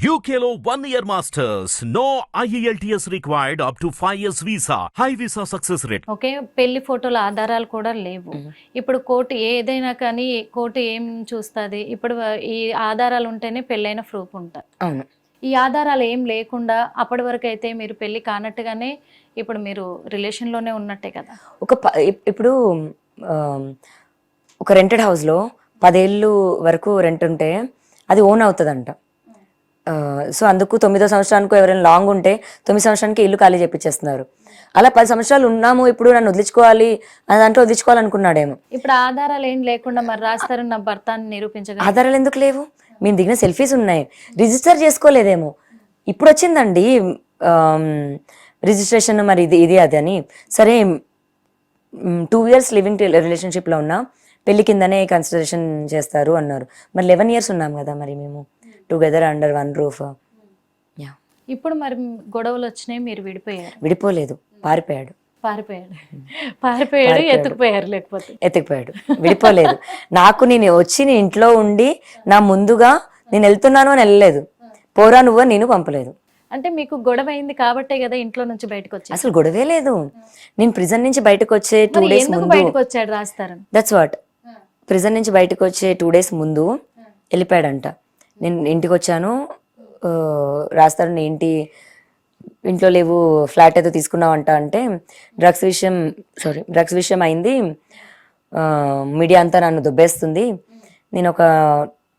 One year masters. No E IELTS required up to 5 years visa. High visa success rate. Okay పెళ్ళి ఫోటోల ఆధారాలు కూడా లేవు. ఇప్పుడు కోర్టు ఏదైనా కానీ కోర్టు ఏం చూస్తుంది? ఇప్పుడు ఈ ఆధారాలు ఉంటేనే పెళ్ళైన ప్రూఫ్ ఉంటుంది. అవును. ఈ ఆధారాలు ఏం లేకుండా అప్పటి వరకు అయితే మీరు పెళ్ళి కానట్టుగానే ఇప్పుడు మీరు రిలేషన్లోనే ఉన్నట్టే కదా? ఒక ఇప్పుడు ఒక రెంటెడ్ హౌస్లో పదేళ్ళు వరకు రెంట్ ఉంటే అది ఓన్ అవుతుందంట. ఆ, సో అందుకు తొమ్మిదో సంవత్సరానికి ఎవరైనా లాంగ్ ఉంటే తొమ్మిది సంవత్సరానికి ఇల్లు ఖాళీ చేపించేస్తున్నారు అలా పది సంవత్సరాలు ఉన్నాము ఇప్పుడు నన్ను వదిలించుకోవాలి అని దాంట్లో వదిలించుకోవాలనుకున్నాడేమో. ఇప్పుడు ఆధారాలు ఏం లేకుండా మరి రాస్తారు నా భర్త అని నిరూపించగలరు? ఆధారాలు ఎందుకు లేవు? మేము దిగిన సెల్ఫీస్ ఉన్నాయి. రిజిస్టర్ చేసుకోలేదేమో. ఇప్పుడు వచ్చిందండి రిజిస్ట్రేషన్ మరి ఇది ఇది అది అని. సరే టూ ఇయర్స్ లివింగ్ రిలేషన్షిప్లో ఉన్నా పెళ్ళి కిందనే కన్సిడరేషన్ చేస్తారు అన్నారు. మరి లెవెన్ ఇయర్స్ ఉన్నాం కదా మరి మేము. Together under one roof. Yeah. ఇప్పుడు మరి గొడవలు వచ్చినాయి మీరు విడిపోయారు. విడిపోలేదు పారిపోయాడు. పారిపోయాడు. పారిపోయాడు ఎత్తుకుపోయారు లేకపోతే. ఎత్తుకుపోయాడు. విడిపోలేదు. నాకు నేను వచ్చి నీ ఇంట్లో ఉండి నా ముందుగా నేను వెళ్తున్నాను అని వెళ్ళలేదు. పోరా నువ్వు నేను పంపలేదు. అంటే మీకు గొడవ అయింది కాబట్టే కదా ఇంట్లో నుంచి బయటకు వచ్చారు? అసలు గొడవే లేదు. నేను ప్రిజన్ నుంచి బయటకు వచ్చే టూ డేస్ ముందు బయటకు వచ్చాడు రాస్తారని దట్స్ వాట్ ప్రిజన్ నుంచి బయటకు వచ్చే టూ డేస్ ముందు వెళ్ళిపోయాడంట. నేను ఇంటికి వచ్చాను రాస్తారు నీ ఇంట్లో లేవు ఫ్లాట్ ఏదో తీసుకున్నావంట అంటే డ్రగ్స్ విషయం సారీ డ్రగ్స్ విషయం అయింది. మీడియా అంతా నన్ను దుబ్బేస్తుంది. నేను ఒక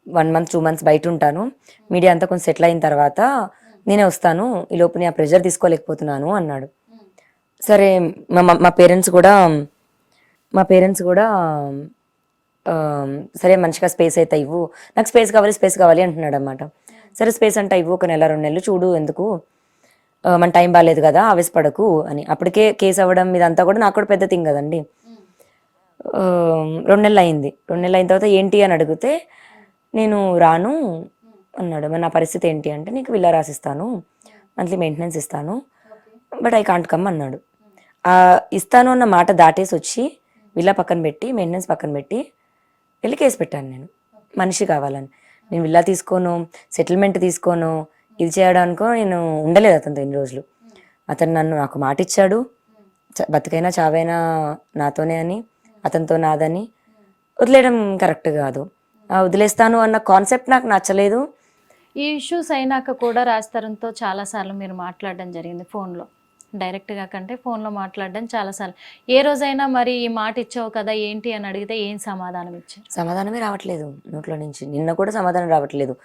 వన్ మంత్ టూ మంత్స్ బయట ఉంటాను. మీడియా అంతా కొంచెం సెటిల్ అయిన తర్వాత నేనే వస్తాను. ఈ లోపు నేను ఆ ప్రెషర్ తీసుకోలేకపోతున్నాను అన్నాడు. సరే మా మా- మా పేరెంట్స్ కూడా మా పేరెంట్స్ కూడా సరే మంచిగా స్పేస్ అయితే ఇవ్వు. నాకు స్పేస్ కావాలి స్పేస్ కావాలి అంటున్నాడు అనమాట సరే స్పేస్ అంటే ఇవ్వు ఒక నెల రెండు నెలలు చూడు ఎందుకు. మన టైం బాగాలేదు కదా ఆవేశపడకు అని. అప్పటికే కేసు అవ్వడం ఇదంతా కూడా నాకు కూడా పెద్ద థింగ్ కదండి. రెండు నెలలు అయింది. రెండు నెలలు అయిన తర్వాత ఏంటి అని అడిగితే నేను రాను అన్నాడు. మరి నా పరిస్థితి ఏంటి అంటే నీకు విల్లా రాసిస్తాను మంత్లీ మెయింటెనెన్స్ ఇస్తాను బట్ ఐ కాంట్ కమ్ అన్నాడు. ఇస్తాను అన్న మాట దాటేసి వచ్చి విల్లా పక్కన పెట్టి మెయింటెనెన్స్ పక్కన పెట్టి వెళ్ళి కేసు పెట్టాను నేను. మనిషి కావాలని. నేను విల్లా తీసుకోను సెటిల్మెంట్ తీసుకోను ఇది చేయడానికో నేను ఉండలేదు అతనితో ఎన్ని రోజులు. అతను నన్ను నాకు మాట ఇచ్చాడు చ- బతికైనా చావైనా నాతోనే అని అతనితో నాదని. వదిలేయడం కరెక్ట్ కాదు. వదిలేస్తాను అన్న కాన్సెప్ట్ నాకు నచ్చలేదు. ఈ ఇష్యూస్ అయినాక కూడా రాజ్ రాస్తారంతో చాలాసార్లు మీరు మాట్లాడడం జరిగింది ఫోన్లో. డైరెక్ట్గా కంటే ఫోన్లో మాట్లాడడం చాలాసార్లు ఏ రోజైనా మరి ఈ మాట ఇచ్చావు కదా ఏంటి అని అడిగితే ఏం సమాధానం ఇచ్చారు? సమాధానమే రావట్లేదు నోట్లో నుంచి. నిన్న కూడా సమాధానం రావట్లేదు.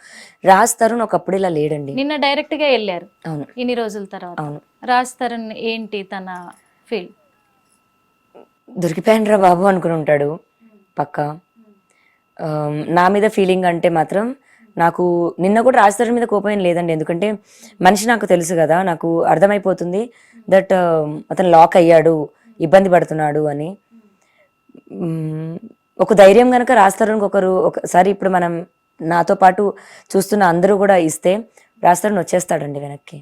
రాజ్ తరుణ్ ఒకప్పుడు ఇలా లేడండి. నిన్న డైరెక్ట్గా వెళ్ళారు. అవును. ఇన్ని రోజుల తర్వాత. అవును. రాస్తారన్ ఏంటి తన ఫీల్? దొరికిపోయాను బాబు అనుకుని ఉంటాడు. పక్క. నా మీద ఫీలింగ్ అంటే మాత్రం నాకు నిన్న కూడా రాజధాని మీద కోపం లేదండి. ఎందుకంటే మనిషి నాకు తెలుసు కదా నాకు అర్థమైపోతుంది దట్ అతను లాక్ అయ్యాడు ఇబ్బంది పడుతున్నాడు అని. ఒక ధైర్యం కనుక రాస్తారని ఒకరు ఒకసారి ఇప్పుడు మనం నాతో పాటు చూస్తున్న అందరూ కూడా ఇస్తే రాస్తారని వచ్చేస్తాడండి వెనక్కి.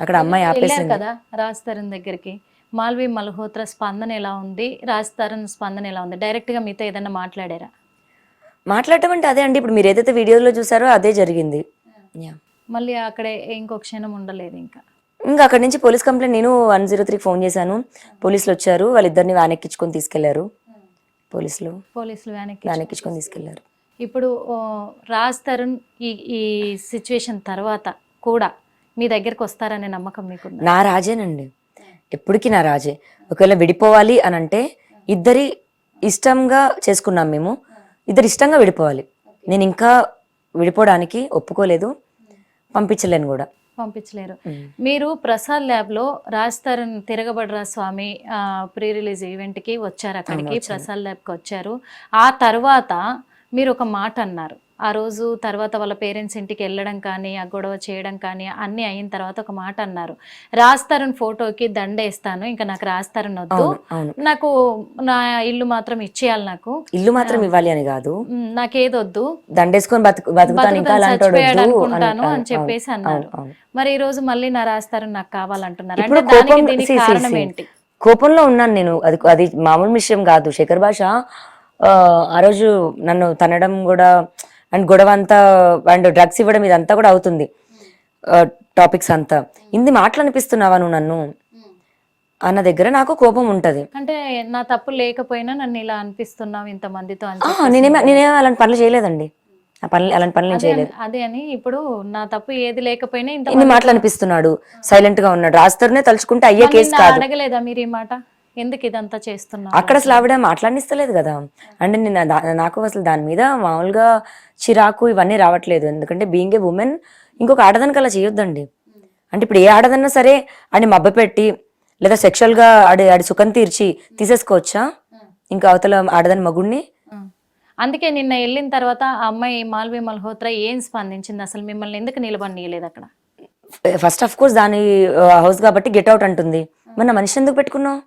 అక్కడ అమ్మాయి ఆపేసింది. కదా రాస్తారన్ దగ్గరికి? మాల్వి మల్హోత్రా స్పందన ఎలా ఉంది? రాస్తారన్ స్పందన ఎలా ఉంది? డైరెక్ట్గా మీతో ఏదైనా మాట్లాడారా? మాట్లాడటం అంటే అదే అండి. ఇప్పుడు మీరు ఏదైతే వీడియోలో చూసారో అదే జరిగింది. మళ్ళీ అక్కడే ఇంకో క్షణం ఉండలేదు ఇంకా. ఇంకా అక్కడి నుంచి పోలీస్ కంప్లైంట్ నేను వన్ జీరో త్రీకి ఫోన్ చేశాను. పోలీసులు వచ్చారు. వాళ్ళిద్దరిని వ్యాన్ ఎక్కించుకొని తీసుకెళ్ళారు. పోలీసులు పోలీసులు వెనక్కి వ్యాన్ ఎక్కించుకొని తీసుకెళ్ళారు. ఇప్పుడు రాజ్ తరుణ్ ఈ ఈ సిచ్యువేషన్ తర్వాత కూడా మీ దగ్గరకు వస్తారనే నమ్మకం మీకుందా? నా రాజేనండి. ఎప్పటికీ నా రాజే. ఒకవేళ విడిపోవాలి అని అంటే ఇద్దరి ఇష్టంగా చేసుకున్నాం మేము. ఇద్దరు ఇష్టంగా విడిపోవాలి. నేను ఇంకా విడిపోవడానికి ఒప్పుకోలేదు. పంపించలేను కూడా. పంపించలేరు. మీరు ప్రసాద్ ల్యాబ్లో రాజ్ తరుణ్ తిరగబడరా స్వామి ప్రీ రిలీజ్ ఈవెంట్కి వచ్చారు అక్కడికి ప్రసాద్ ల్యాబ్కి వచ్చారు. ఆ తర్వాత మీరు ఒక మాట అన్నారు. ఆ రోజు తర్వాత వాళ్ళ పేరెంట్స్ ఇంటికి వెళ్ళడం కానీ ఆ గొడవ చేయడం కానీ అన్ని అయిన తర్వాత ఒక మాట అన్నారు. రాజ్ తరుణ్ ఫోటోకి దండేస్తాను ఇంకా నాకు రాజ్ తరుణ్ వద్దు. నాకు నా ఇల్లు మాత్రం ఇచ్చేయాలి నాకు. ఇల్లు మాత్రం ఇవ్వాలి అని కాదు. నాకేదొద్దు దండేసుకొని అనుకుంటాను అని- చెప్పేసి అన్నారు. మరి ఈ రోజు మళ్ళీ నా రాస్తారు నాకు కావాలంటున్నారు. అంటే దానికి దీనికి కారణం. ఏంటి? కోపంలో ఉన్నాను నేను. అది అది మామూలు విషయం కాదు. శేఖర్ భాష ఆ రోజు నన్ను తనడం కూడా అండ్ గొడవ అంతా అండ్ డ్రగ్స్ ఇవ్వడం ఇదంతా కూడా అవుతుంది. టాపిక్స్ అంతా. ఇన్ని మాటలు అనిపిస్తున్నావా నువ్వు నన్ను? అన్న దగ్గర నాకు కోపం ఉంటది. అంటే నా తప్పు లేకపోయినా నన్ను ఇలా అనిపిస్తున్నావు ఇంత మందితో అని ఆ, చెప్పేసి. నేనేం నేనేం అలాంటి పనులు చేయలేదండి. ఆ పనులు అలాంటి పనులు నేను చేయలేదు. అదే అని ఇప్పుడు నా తప్పు ఏది లేకపోయినా ఇంత ఇన్ని మాటలు అనిపిస్తున్నాడు. సైలెంట్గా ఉన్నాడు. రాస్తారునే తలుచుకుంటే అయ్యే కేసు కాదు. అడగలేదా మీరు ఈ మాట? ఎందుకు ఇదంతా చేస్తున్నా అక్కడ అసలు ఆవిడ మాట్లాడిస్తలేదు కదా. అంటే నేను నాకు అసలు దాని మీద మామూలుగా చిరాకు ఇవన్నీ రావట్లేదు. ఎందుకంటే బీయింగ్ ఏ ఉమెన్ ఇంకొక ఆడదానికి అలా చేయొద్దండి. అంటే ఇప్పుడు ఏ ఆడదన్నా సరే ఆడిని మబ్బ పెట్టి లేదా సెక్షువల్గా ఆడి ఆడి సుఖం తీర్చి తీసేసుకోవచ్చా? ఇంకా అవతల ఆడదాని మగుడిని అందుకే నిన్న వెళ్ళిన తర్వాత ఆ అమ్మాయి మాల్వి మల్హోత్రా ఏం స్పందించింది? అసలు మిమ్మల్ని ఎందుకు నిలబడియలేదు అక్కడ? ఫస్ట్ ఆఫ్ కోర్స్ దాని హౌస్ కాబట్టి గెట్ అవుట్ అంటుంది. మరి నా మనిషిని ఎందుకు పెట్టుకున్నావు?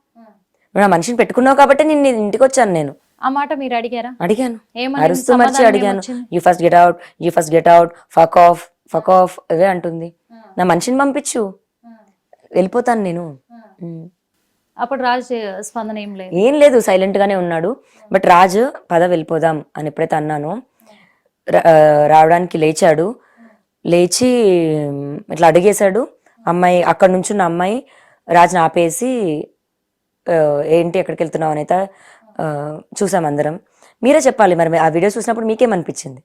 మరి నా మనిషిని పెట్టుకున్నావు కాబట్టి నేను ఇంటికి వచ్చాను నేను. ఆ మాట మీరు అడిగారా? అడిగాను. అరుస్తూ మర్చి అడిగాను? You first get out you first get out fuck off fuck off అదే అంటుంది. నా మనిషిని పంపించు. వెళ్ళిపోతాను నేను. అప్పుడు రాజ్ స్పందన ఏం లేదు. ఏం లేదు సైలెంట్ గానే ఉన్నాడు. బట్ రాజు పద వెళ్ళిపోదాం అని ఎప్పుడైతే అన్నానో రావడానికి లేచాడు. లేచి ఇట్లా అడిగేశాడు. అమ్మాయి అక్కడ నుంచున్న అమ్మాయి రాజుని ఆపేసి ఏంటి ఎక్కడికి వెళ్తున్నావు అనేది చూసాం అందరం. మీరే చెప్పాలి మరి ఆ వీడియో చూసినప్పుడు మీకేమనిపించింది?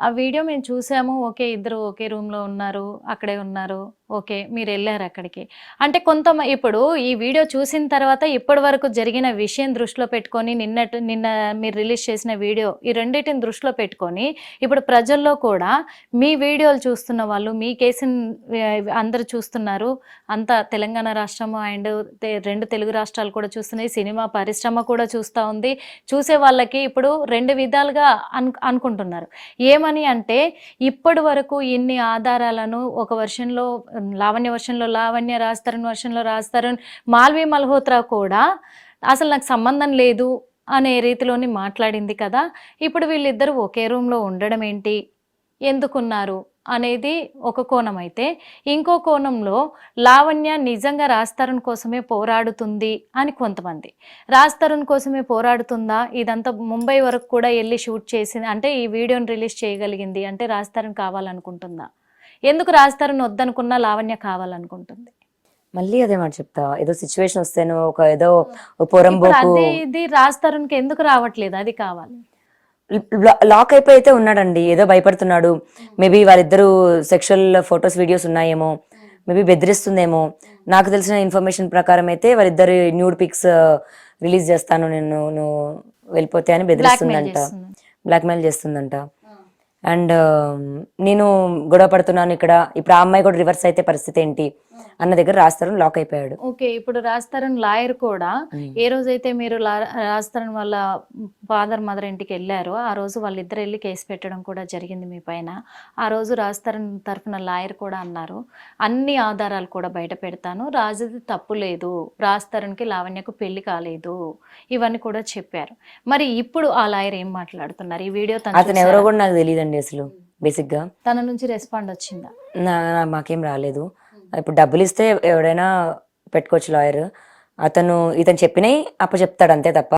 ఆ వీడియో మేము చూసాము. ఓకే ఇద్దరు ఒకే రూమ్లో ఉన్నారు అక్కడే ఉన్నారు. ఓకే మీరు వెళ్ళారు అక్కడికి. అంటే కొంత ఇప్పుడు ఈ వీడియో చూసిన తర్వాత ఇప్పటి వరకు జరిగిన విషయం దృష్టిలో పెట్టుకొని నిన్నటి నిన్న మీరు రిలీజ్ చేసిన వీడియో ఈ రెండింటిని దృష్టిలో పెట్టుకొని ఇప్పుడు ప్రజల్లో కూడా మీ వీడియోలు చూస్తున్న వాళ్ళు మీ కేసుని అందరు చూస్తున్నారు. అంత తెలంగాణ రాష్ట్రము అండ్ రెండు తెలుగు రాష్ట్రాలు కూడా చూస్తున్నాయి. సినిమా పరిశ్రమ కూడా చూస్తూ ఉంది. చూసే వాళ్ళకి ఇప్పుడు రెండు విధాలుగా అను అనుకుంటున్నారు. ఏమని అంటే ఇప్పటి వరకు ఇన్ని ఆధారాలను ఒక వర్షంలో లావణ్య వర్షంలో లావణ్య రాస్తారని రాజ్ రాస్తారని మాల్వి మల్హోత్రా కూడా అసలు నాకు సంబంధం లేదు అనే రీతిలోని మాట్లాడింది కదా. ఇప్పుడు వీళ్ళిద్దరూ ఒకే రూమ్లో ఉండడం ఏంటి? ఎందుకున్నారు? అనేది ఒక కోణం అయితే. ఇంకో కోణంలో లావణ్య నిజంగా రాస్తారన్ కోసమే పోరాడుతుంది అని కొంతమంది. రాస్తారన్ కోసమే పోరాడుతుందా? ఇదంతా ముంబై వరకు కూడా వెళ్ళి షూట్ చేసింది అంటే ఈ వీడియోని రిలీజ్ చేయగలిగింది అంటే రాస్తారన్ కావాలనుకుంటుందా? ఎందుకు రాస్తారని వద్దనుకున్నా లావణ్య కావాలనుకుంటుంది. మళ్ళీ అదే మాట చెప్తా. ఏదో సిచ్యువేషన్ వస్తేనో ఒక ఏదో పొరంబోకు ఇది రాస్తారన్కి ఎందుకు రావట్లేదు? అది కావాలి. లాక్ అయిపోయి అయితే ఉన్నాడండి. ఏదో భయపడుతున్నాడు. మేబీ వాళ్ళిద్దరు సెక్షువల్ ఫొటోస్ వీడియోస్ ఉన్నాయేమో. మేబీ బెదిరిస్తుందేమో. నాకు తెలిసిన ఇన్ఫర్మేషన్ ప్రకారం అయితే వాళ్ళిద్దరు న్యూడ్ పిక్స్ రిలీజ్ చేస్తాను నేను నువ్వు వెళ్ళిపోతే అని బెదిరిస్తుందంట. బ్లాక్మెయిల్ చేస్తుందంట. అండ్ నేను గొడవ పడుతున్నాను ఇక్కడ. ఇప్పుడు ఆ అమ్మాయి కూడా రివర్స్ అయితే పరిస్థితి ఏంటి? అన్న దగ్గర రాస్తారు లాక్ అయిపోయాడు. ఓకే ఇప్పుడు రాస్తారన్ లాయర్ కూడా ఏ రోజైతే మీరు రాస్తారన్ వాళ్ళ ఫాదర్ మదర్ ఇంటికి వెళ్ళారో ఆ రోజు వాళ్ళిద్దరు వెళ్ళి కేసు పెట్టడం కూడా జరిగింది మీ పైన. ఆ రోజు రాస్తారన్ తరఫున లాయర్ కూడా అన్నారు అన్ని ఆధారాలు కూడా బయట పెడతాను రాజుది తప్పు లేదు రాస్తారన్కి లావణ్యకు పెళ్ళి కాలేదు ఇవన్నీ కూడా చెప్పారు. మరి ఇప్పుడు ఆ లాయర్ ఏం మాట్లాడుతున్నారు? ఈ వీడియో తను అతను ఎవరో కూడా నాకు తెలియదండి అసలు బేసిక్గా. తన నుంచి రెస్పాండ్ వచ్చిందా? నా- మాకేం రాలేదు. ఇప్పుడు డబ్బులు ఇస్తే ఎవడైనా పెట్టుకోవచ్చు లాయర్. అతను ఇతను చెప్పినవి అప్ప చెప్తాడు అంతే తప్ప.